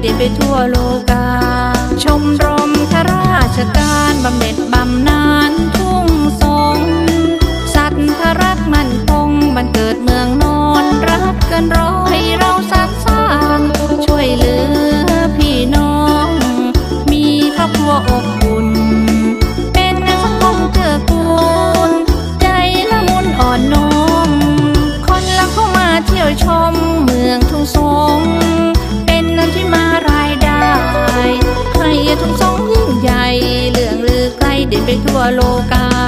เด็ดไปทั่วโลกา ชมรมข้าราชการบำเหน็จ เด่นไปทั่วโลกา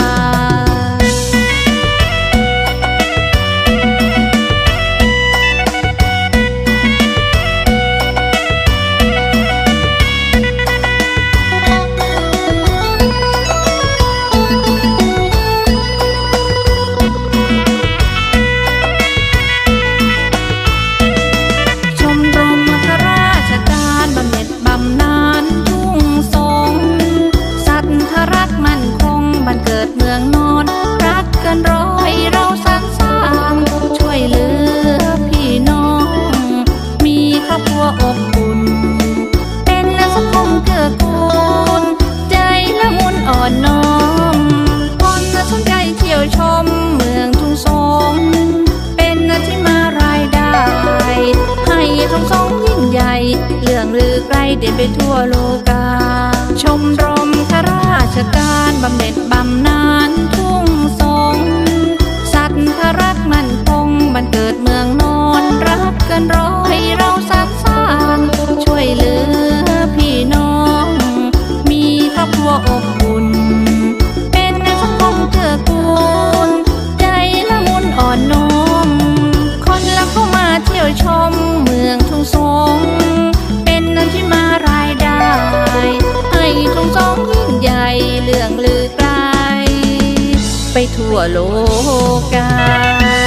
ได้เด็ดไปทั่วโลกา ไปทั่วโลกา